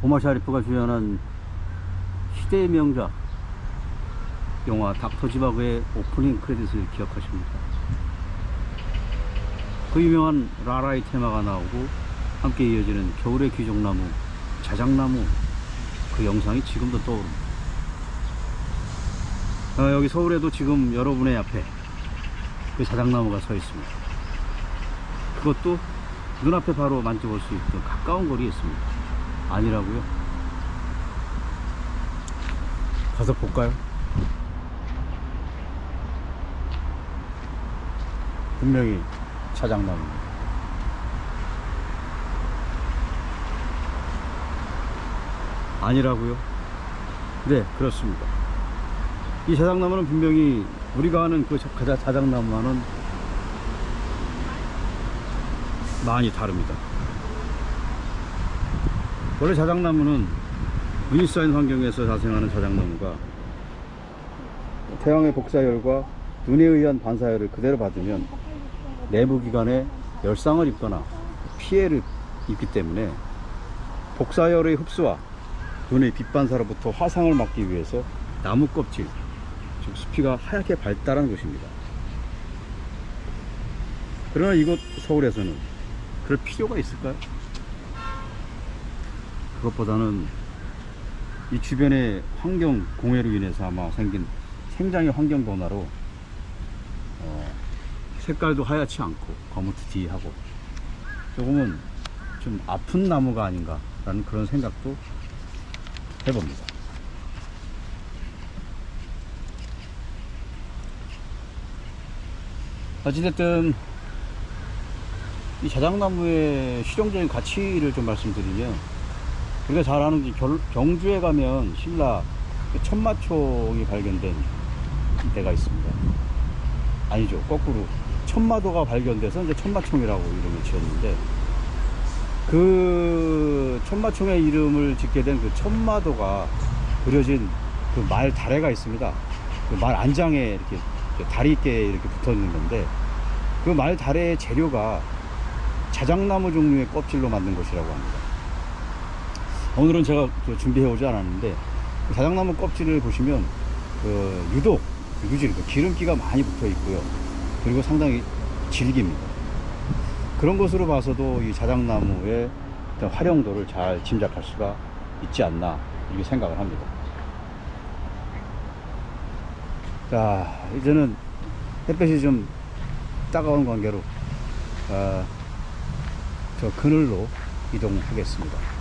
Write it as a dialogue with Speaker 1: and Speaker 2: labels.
Speaker 1: 오마 샤리프가 주연한 시대의 명작 영화 닥터 지바그의 오프닝 크레딧을 기억하십니까? 그 유명한 라라의 테마가 나오고 함께 이어지는 겨울의 귀족나무, 자작나무 그 영상이 지금도 떠오릅니다. 어, 여기 서울에도 지금 여러분의 앞에 그 자작나무가 서 있습니다. 그것도 눈앞에 바로 만져볼 수 있던 가까운 거리에 있습니다. 아니라고요? 가서 볼까요? 분명히 자작나무입니다. 아니라고요? 네, 그렇습니다. 이 자작나무는 분명히 우리가 아는 그 자작나무와는 많이 다릅니다. 원래 자작나무는 눈이 쌓인 환경에서 자생하는 자작나무가 태양의 복사열과 눈에 의한 반사열을 그대로 받으면 내부 기관에 열상을 입거나 피해를 입기 때문에 복사열의 흡수와 눈의 빛 반사로부터 화상을 막기 위해서 나무 껍질, 즉 수피가 하얗게 발달한 곳입니다. 그러나 이곳 서울에서는 그럴 필요가 있을까요? 그것보다는 이 주변의 환경 공해로 인해서 아마 생긴 생장의 환경 변화로 어, 색깔도 하얗지 않고 거무튀튀하고 조금은 좀 아픈 나무가 아닌가 라는 그런 생각도 해봅니다. 어찌됐든 이 자작나무의 실용적인 가치를 좀 말씀드리면 우리가 잘 아는 게 결- 경주에 가면 신라 그 천마총이 발견된 데가 있습니다. 아니죠. 거꾸로 천마도가 발견돼서 이제 천마총이라고 이름을 지었는데 그 천마총의 이름을 짓게 된 그 천마도가 그려진 그 말 다래가 있습니다. 그 말 안장에 이렇게 다리 있게 이렇게 붙어 있는 건데 그 말 다래의 재료가 자작나무 종류의 껍질로 만든 것이라고 합니다. 오늘은 제가 저 준비해 오지 않았는데 그 자작나무 껍질을 보시면 그 유독 유질 그 기름기가 많이 붙어 있고요. 그리고 상당히 질깁니다. 그런 것으로 봐서도 이 자작나무의 활용도를 잘 짐작할 수가 있지 않나 이렇게 생각을 합니다. 자 이제는 햇볕이 좀 따가운 관계로 아, 저 그늘로 이동하겠습니다.